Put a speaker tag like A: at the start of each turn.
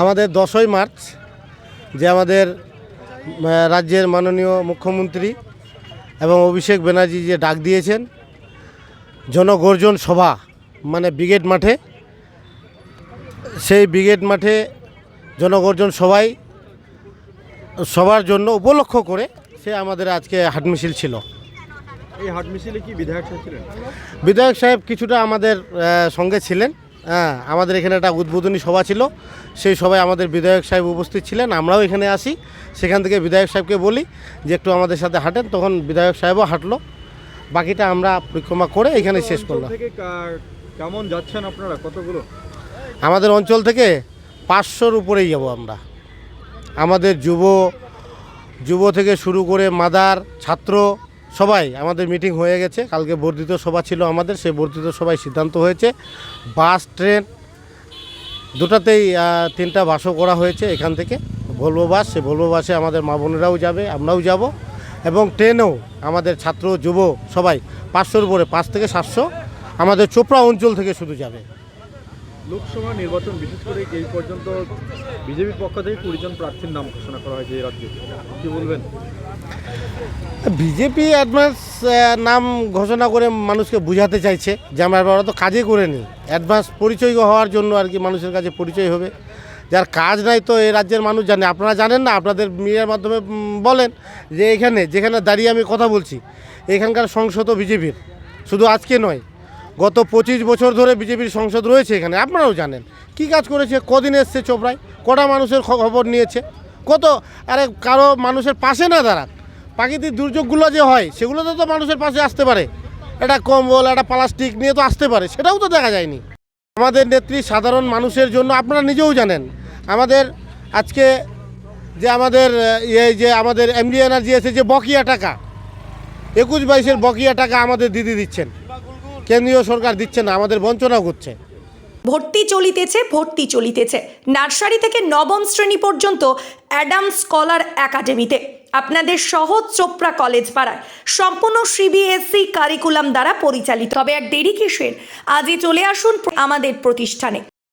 A: আমাদের দশই মার্চ যে আমাদের রাজ্যের মাননীয় মুখ্যমন্ত্রী এবং অভিষেক ব্যানার্জি যে ডাক দিয়েছেন জনগর্জন সভা মানে ব্রিগেড মাঠে সেই ব্রিগেড মাঠে জনগর্জন সবাই সবার জন্য উপলক্ষ করে সে আমাদের আজকে হাট মিছিল ছিল।
B: এই হাট মিছিলে কি বিধায়ক সাহেব ছিলেন?
A: বিধায়ক সাহেব কিছুটা আমাদের সঙ্গে ছিলেন। হ্যাঁ আমাদের এখানে একটা উদ্বোধনী সভা ছিল। সেই সভায় আমাদের বিধায়ক সাহেব উপস্থিত ছিলেন। আমরাও এখানে আসি। সেখান থেকে বিধায়ক সাহেবকে বলি যে একটু আমাদের সাথে হাঁটেন। তখন বিধায়ক সাহেবও হাঁটলো। বাকিটা আমরা পরিক্রমা করে এখানে শেষ করলাম।
B: কেমন যাচ্ছেন আপনারা? কতগুলো?
A: আমাদের অঞ্চল থেকে পাঁচশোর উপরেই যাব আমরা। আমাদের যুব যুব থেকে শুরু করে মাদার ছাত্র সবাই, আমাদের মিটিং হয়ে গেছে। কালকে বর্ধিত সভা ছিল আমাদের, সেই বর্ধিত সভায় সিদ্ধান্ত হয়েছে। বাস, ট্রেন, দুটাতেই তিনটা বাসও করা হয়েছে এখান থেকে। ভলভো বাস সে ভলভো বাসে আমাদের মা বোনেরাও যাবে, আমরাও যাব। এবং ট্রেনেও আমাদের ছাত্র, যুব সবাই, পাঁচশোর উপরে, পাঁচ থেকে সাতশো, আমাদের চোপড়া অঞ্চল থেকে শুধু যাবে।
B: লোকসভা নির্বাচন, বিশেষ করে এই পর্যন্ত বিজেপির পক্ষ থেকে কুড়ি জন প্রার্থীর নাম ঘোষণা করা হয়েছে এই রাজ্যে। কি বলবেন?
A: বিজেপি অ্যাডভান্স নাম ঘোষণা করে মানুষকে বোঝাতে চাইছে যে আমরা ওরা তো কাজে করে নি অ্যাডভান্স পরিচয় হওয়ার জন্য আর কি মানুষের কাছে পরিচয় হবে। যার কাজ নাই তো এই রাজ্যের মানুষ জানে। আপনারা জানেন না, আপনাদের মিডিয়ার মাধ্যমে বলেন যে এখানে, যেখানে দাঁড়িয়ে আমি কথা বলছি, এখানকার সংসদ বিজেপির। শুধু আজকে নয় গত পঁচিশ বছর ধরে বিজেপির সংসদ রয়েছে এখানে, আপনারাও জানেন। কি কাজ করেছে? কদিন এসছে চোপড়ায়, কটা মানুষের খবর নিয়েছে। কত? আরে কারও মানুষের পাশে না দাঁড়ান। প্রাকৃতিক দুর্যোগগুলো যে হয়, সেগুলোতে তো মানুষের পাশে আসতে পারে। একটা কম্বল, একটা প্লাস্টিক নিয়ে তো আসতে পারে, সেটাও তো দেখা যায়নি। আমাদের নেত্রী সাধারণ মানুষের জন্য আপনারা নিজেও জানেন, আমাদের আজকে যে আমাদের এই যে আমাদের এমডি এনার্জি এসে যে বকেয়া টাকা, একুশ বাইশের বকেয়া টাকা আমাদের দিদি দিচ্ছেন। কেন্দ্রীয় সরকার দিচ্ছে না, আমাদের বঞ্চনা করছে।
C: ভর্তি চলিতেছে ভর্তি চলিতেছে। নার্সারি থেকে নবম শ্রেণি পর্যন্ত অ্যাডাম স্কলার একাডেমিতে। আপনাদের সহজ চোপড়া কলেজ পাড়ায় সম্পূর্ণ সিবিএসসি কারিকুলাম দ্বারা পরিচালিত। তবে এক দেরি কিসের? আজই চলে আসুন আমাদের প্রতিষ্ঠানে।